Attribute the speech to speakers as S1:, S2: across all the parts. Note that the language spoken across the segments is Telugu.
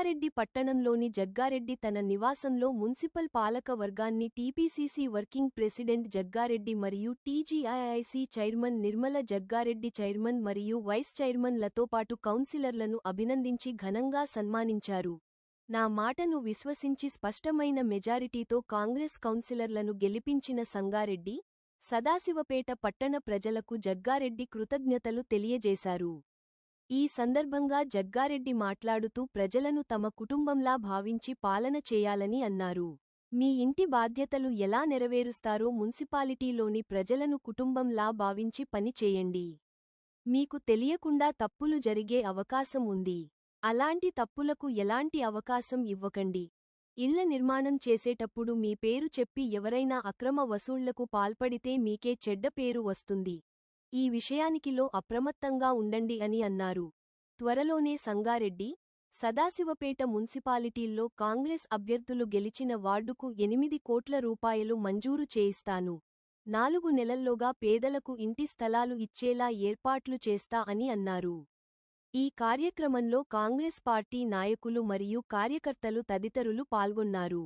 S1: సంగారెడ్డి పట్టణంలోని జగ్గారెడ్డి తన నివాసంలో మున్సిపల్ పాలక వర్గాన్ని టీపీసీసీ వర్కింగ్ ప్రెసిడెంట్ జగ్గారెడ్డి మరియు TGIIC chairman Nirmala Jaggareddy chairman మరియు వైస్ చైర్మన్లతో పాటు కౌన్సిలర్లను అభినందించి ఘనంగా సన్మానించారు. నా మాటను విశ్వసించి స్పష్టమైన మెజారిటీతో కాంగ్రెస్ కౌన్సిలర్లను గెలిపించిన సంగారెడ్డి సదాశివపేట పట్టణ ప్రజలకు జగ్గారెడ్డి కృతజ్ఞతలు తెలియజేశారు. ఈ సందర్భంగా జగ్గారెడ్డి మాట్లాడుతూ ప్రజలను తమ కుటుంబంలా భావించి పాలన చేయాలని అన్నారు. మీ ఇంటి బాధ్యతలు ఎలా నెరవేరుస్తారో మున్సిపాలిటీలోని ప్రజలను కుటుంబంలా భావించి పని చేయండి. మీకు తెలియకుండా తప్పులు జరిగే అవకాశం ఉంది. అలాంటి తప్పులకు ఎలాంటి అవకాశం ఇవ్వకండి. ఇళ్ళ నిర్మాణం చేసేటప్పుడు మీ పేరు చెప్పి ఎవరైనా అక్రమ వసూళ్ళకు పాల్పడితే మీకే చెడ్డ పేరు వస్తుంది. ఈ విషయానికిలో అప్రమత్తంగా ఉండండి అని అన్నారు. త్వరలోనే సంగారెడ్డి సదాశివపేట మున్సిపాలిటీల్లో కాంగ్రెస్ అభ్యర్థులు గెలిచిన వార్డుకు ఎనిమిది కోట్ల రూపాయలు మంజూరు చేయిస్తాను. నాలుగు నెలల్లోగా పేదలకు ఇంటి స్థలాలు ఇచ్చేలా ఏర్పాట్లు చేస్తా అని అన్నారు. ఈ కార్యక్రమంలో కాంగ్రెస్ పార్టీ నాయకులు మరియు కార్యకర్తలు తదితరులు పాల్గొన్నారు.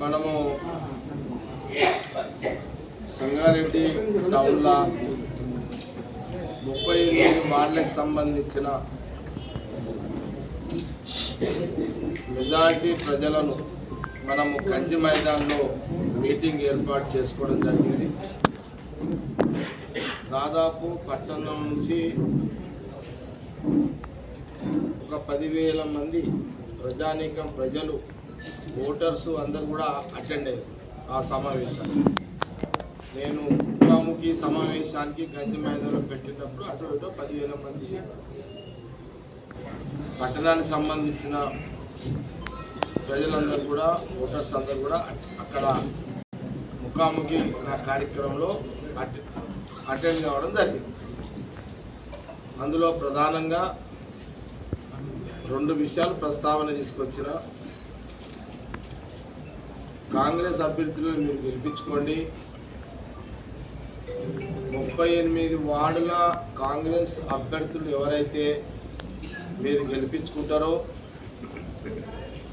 S2: మనము సంగారెడ్డి టౌన్లో ముప్పై ఎనిమిది వార్డులకు సంబంధించిన మెజారిటీ ప్రజలను మనము కంచి మైదాన్లో మీటింగ్ ఏర్పాటు చేసుకోవడం జరిగింది. దాదాపు పట్టణం నుంచి ఒక పదివేల మంది ప్రజానీకం ప్రజలు ఓటర్స్ అందరు కూడా అటెండ్ అయ్యారు ఆ సమావేశానికి. నేను ముఖాముఖి సమావేశానికి గంజి మైదానంలో పెట్టేటప్పుడు అటు ఇటు పదివేల మంది పట్టణానికి సంబంధించిన ప్రజలందరూ కూడా ఓటర్స్ అందరూ కూడా అక్కడ ముఖాముఖి నా కార్యక్రమంలో అటెండ్ కావడం జరిగింది. అందులో ప్రధానంగా రెండు విషయాలు ప్రస్తావన తీసుకొచ్చిన కాంగ్రెస్ అభ్యర్థులు మీరు గెలిపించుకోండి. ముప్పై ఎనిమిది వార్డుల కాంగ్రెస్ అభ్యర్థులు ఎవరైతే మీరు గెలిపించుకుంటారో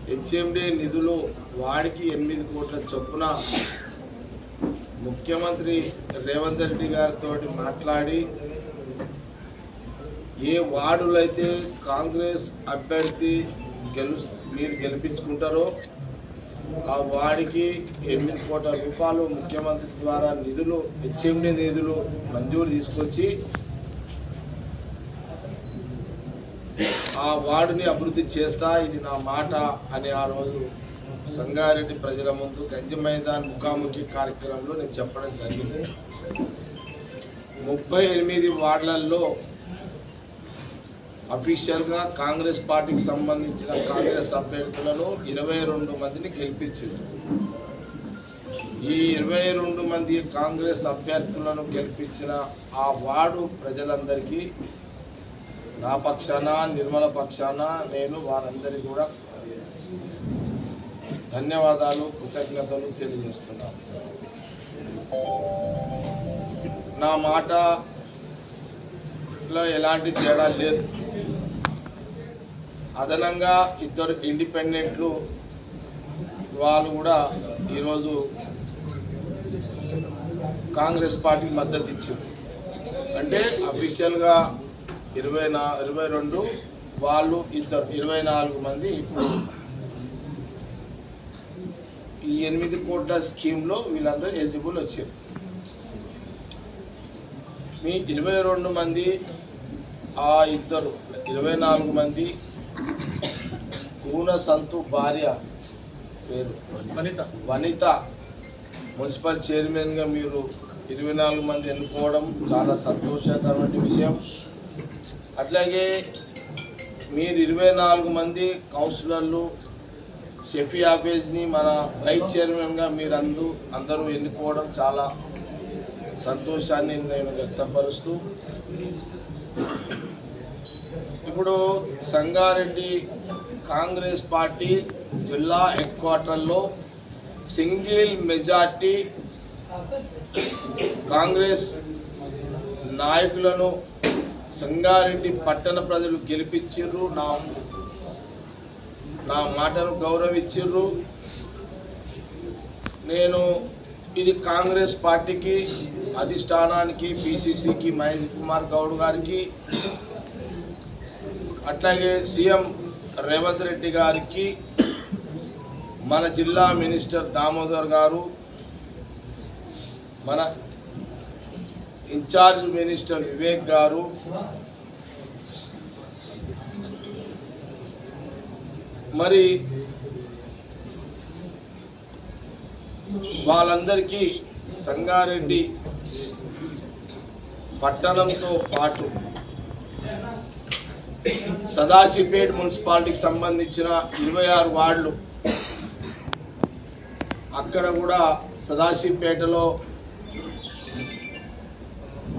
S2: హెచ్ఎండి నిధులు వాడికి ఎనిమిది కోట్ల చొప్పున ముఖ్యమంత్రి రేవంత్ రెడ్డి గారితో మాట్లాడి ఏ వార్డులైతే కాంగ్రెస్ అభ్యర్థి గెలు మీరు గెలిపించుకుంటారో ఆ వాడికి ఎనిమిది కోట్ల రూపాయలు ముఖ్యమంత్రి ద్వారా నిధులు హెచ్ఎండి నిధులు మంజూరు తీసుకొచ్చి ఆ వార్డుని అభివృద్ధి చేస్తా ఇది నా మాట అని ఆ రోజు సంగారెడ్డి ప్రజల ముందు గంజి మైదాన్ ముఖాముఖి కార్యక్రమంలో నేను చెప్పడం జరిగింది. ముప్పై ఎనిమిది వార్డులలో అఫీషియల్గా కాంగ్రెస్ పార్టీకి సంబంధించిన కాంగ్రెస్ అభ్యర్థులను ఇరవై రెండు మందిని గెలిపించింది. ఈ ఇరవై రెండు మంది కాంగ్రెస్ అభ్యర్థులను గెలిపించిన ఆ వార్డు ప్రజలందరికీ నా పక్షాన నిర్మల పక్షాన నేను వారందరికీ కూడా ధన్యవాదాలు కృతజ్ఞతలు తెలియజేస్తున్నాను. నా మాటలో ఎలాంటి తేడా లేదు. అదనంగా ఇద్దరు ఇండిపెండెంట్లు వాళ్ళు కూడా ఈరోజు కాంగ్రెస్ పార్టీకి మద్దతు ఇచ్చారు. అంటే అఫీషియల్గా ఇరవై నా ఇరవై రెండు వాళ్ళు ఇద్దరు ఇరవై నాలుగు మంది ఇప్పుడు ఈ ఎనిమిది కోట్ల స్కీమ్లో వీళ్ళందరూ ఎలిజిబుల్ వచ్చారు. మీ ఇరవై రెండు మంది ఆ ఇద్దరు ఇరవై నాలుగు మంది కూన సంతు భార్య పేరు.
S3: వనిత.
S2: వనిత. మున్సిపల్ చైర్మన్గా మీరు ఇరవై నాలుగు మంది ఎన్నుకోవడం చాలా సంతోషకరమైన విషయం. అట్లాగే మీరు ఇరవై నాలుగు మంది కౌన్సిలర్లు షెఫీ ఆఫీస్ని మన వైస్ చైర్మన్గా మీరు అందరూ అందరూ ఎన్నుకోవడం చాలా సంతోషాన్ని నేను వ్యక్తపరుస్తూ ఇప్పుడు సంగారెడ్డి కాంగ్రెస్ పార్టీ జిల్లా హెడ్ క్వార్టర్లో సింగిల్ మెజార్టీ కాంగ్రెస్ నాయకులను సంగారెడ్డి పట్టణ ప్రజలు గెలిపించిర్రు. నా నా మాటను గౌరవించిర్రు. నేను ఇది కాంగ్రెస్ పార్టీకి అధిష్టానానికి పిసిసికి మహేష్ కుమార్ గౌడ్ గారికి అట్లాగే సీఎం రేవంత్ రెడ్డి గారికి మన జిల్లా మినిస్టర్ దామోదర్ గారు మన ఇన్ఛార్జ్ మినిస్టర్ వివేక్ గారు మరి వాళ్ళందరికీ సంగారెడ్డి పట్టణంతో పాటు సదాశివపేట మున్సిపాలిటీకి సంబంధించిన ఇరవై ఆరు వార్డులు. అక్కడ కూడా సదాశివపేటలో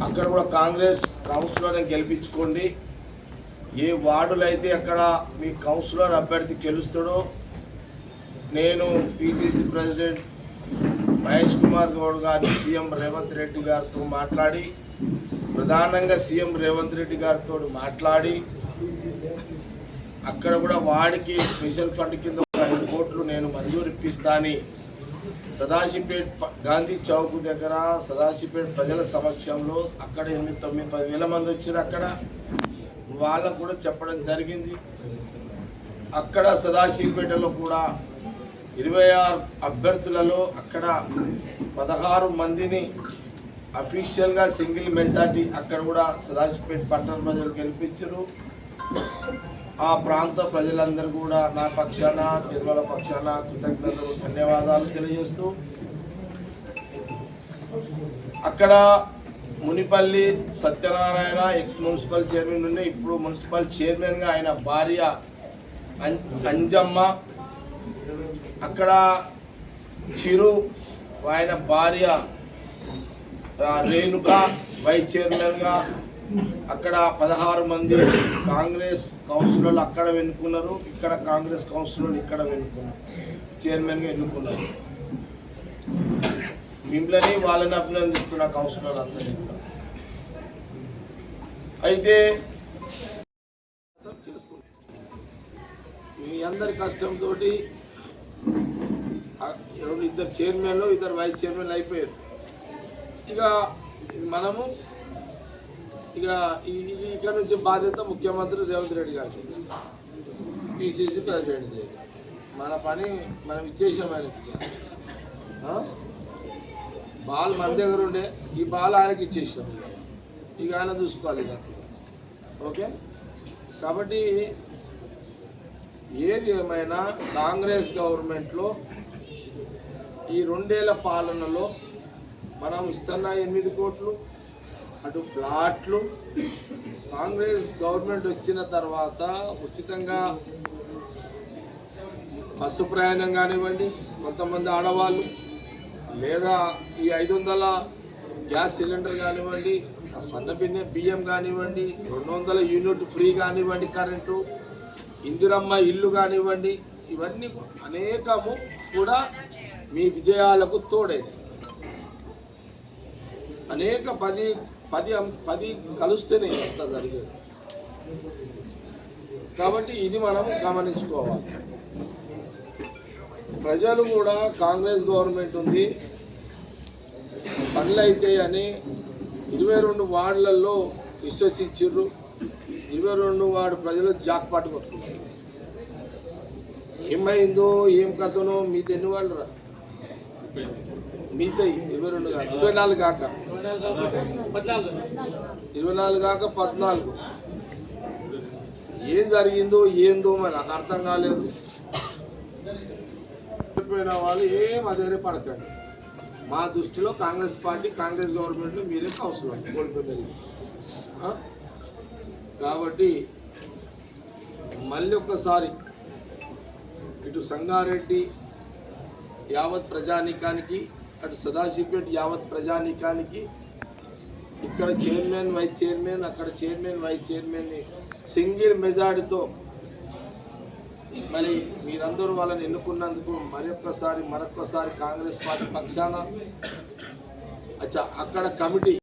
S2: అక్కడ కూడా కాంగ్రెస్ కౌన్సిలర్ని గెలిపించుకోండి. ఏ వార్డులు అయితే అక్కడ మీ కౌన్సిలర్ అభ్యర్థి గెలుస్తాడో నేను పిసిసి ప్రెసిడెంట్ మహేష్ కుమార్ గౌడ్ గారిని సీఎం రేవంత్ రెడ్డి గారితో మాట్లాడి ప్రధానంగా సీఎం రేవంత్ రెడ్డి గారితో మాట్లాడి అక్కడ కూడా వాడికి స్పెషల్ ఫండ్ కింద ఐదు కోట్లు నేను మంజూరు ఇప్పిస్తాను సదాశివపేట్ గాంధీ చౌక్ దగ్గర సదాశివపేట్ ప్రజల సమక్షంలో అక్కడ ఎనిమిది తొమ్మిది పది వేల మంది వచ్చారు అక్కడ. వాళ్ళకు కూడా చెప్పడం జరిగింది. అక్కడ సదాశివపేటలో కూడా ఇరవై ఆరు అభ్యర్థులలో అక్కడ పదహారు మందిని అఫీషియల్గా సింగిల్ మెజార్టీ అక్కడ కూడా సదాశివపేట పట్టణ ప్రజలు గెలిపించారు ఆ ప్రాంత ప్రజలందరూ కూడా నా పక్షాన తిరుమల పక్షాన కృతజ్ఞతలు ధన్యవాదాలు తెలియజేస్తూ అక్కడ Munipalli Satyanarayana ex municipal chairman నుండి ఇప్పుడు మున్సిపల్ చైర్మన్గా ఆయన భార్య అంజమ్మ. అక్కడ చిరు ఆయన భార్య రేణుక వైస్ చైర్మన్గా అక్కడ పదహారు మంది కాంగ్రెస్ కౌన్సిలర్లు అక్కడ ఎన్నుకున్నారు ఇక్కడ కాంగ్రెస్ కౌన్సిలర్లు ఇక్కడ ఎన్నుకున్నారు చైర్మన్గా ఎన్నుకున్నారు. మిమ్మల్ని వాళ్ళని అభినందిస్తున్న కౌన్సిలర్ అందరినీ కూడా. అయితే మీ అందరి కష్టంతో ఇద్దరు చైర్మన్లు ఇద్దరు వైస్ చైర్మన్లు అయిపోయారు. ఇక మనము ఇక ఈ- ఇక్కడ నుంచి బాధ్యత ముఖ్యమంత్రి రేవంత్ రెడ్డి గారికి. పిసిసి ప్రెసిడెంట్ మన పని మనం ఇచ్చేసాం ఆయనకి. బాల్ మన దగ్గర ఉండే ఈ బాల్ ఆయనకి ఇచ్చేసాం. ఇక ఆయన చూసుకోవాలి ఇక. ఓకే? కాబట్టి ఏది ఏమైనా కాంగ్రెస్ గవర్నమెంట్లో ఈ రెండేళ్ళ పాలనలో మనం ఇస్తున్న ఎనిమిది కోట్లు అటు ప్లాట్లు కాంగ్రెస్ గవర్నమెంట్ వచ్చిన తర్వాత ఉచితంగా బస్సు ప్రయాణం కానివ్వండి కొంతమంది ఆడవాళ్ళు లేదా ఈ ఐదు వందల గ్యాస్ సిలిండర్ కానివ్వండి ఆ సన్నబిన్నె బియ్యం కానివ్వండి రెండు వందల యూనిట్ ఫ్రీ కానివ్వండి కరెంటు ఇందిరమ్మ ఇల్లు కానివ్వండి ఇవన్నీ అనేకము కూడా మీ విజయాలకు తోడైంది అనేక పది పది అం- పది కలుస్తేనే అంత జరిగేది. కాబట్టి ఇది మనం గమనించుకోవాలి. ప్రజలు కూడా కాంగ్రెస్ గవర్నమెంట్ ఉంది. పనులు అయితే అని ఇరవై రెండు వార్డులలో విశ్వసించారు ఇరవై రెండు వార్డు ప్రజలు జాక్పాటు కొట్టుకున్నారు. ఏమైందో ఏం కథనో మీతో ఎన్ని వాళ్ళు రా? మీతో ఇరవై రెండు కాక. ఇరవై నాలుగు కాక. ఇరవై నాలుగు కాక పద్నాలుగు. ఏం జరిగిందో ఏందో మరి నాకు అర్థం కాలేదు. చనిపోయిన వాళ్ళు ఏం అదే పడకండి. మా దృష్టిలో కాంగ్రెస్ పార్టీ కాంగ్రెస్ గవర్నమెంట్లో మీరే అవసరం కోల్పోయినది కాబట్టి మళ్ళీ ఒక్కసారి ఇటు సంగారెడ్డి యావత్ ప్రజానీకానికి అటు సదాశివపేట యావత్ ప్రజానీకానికి ఇక్కడ చైర్మన్ వైస్ చైర్మన్ అక్కడ చైర్మన్ వైస్ చైర్మన్ని సింగిల్ మెజార్టీతో మరి మీరందరూ వాళ్ళని ఎన్నుకున్నందుకు మరొక్కసారి మరొక్కసారి కాంగ్రెస్ పార్టీ పక్షాన అచ్చా అక్కడ కమిటీ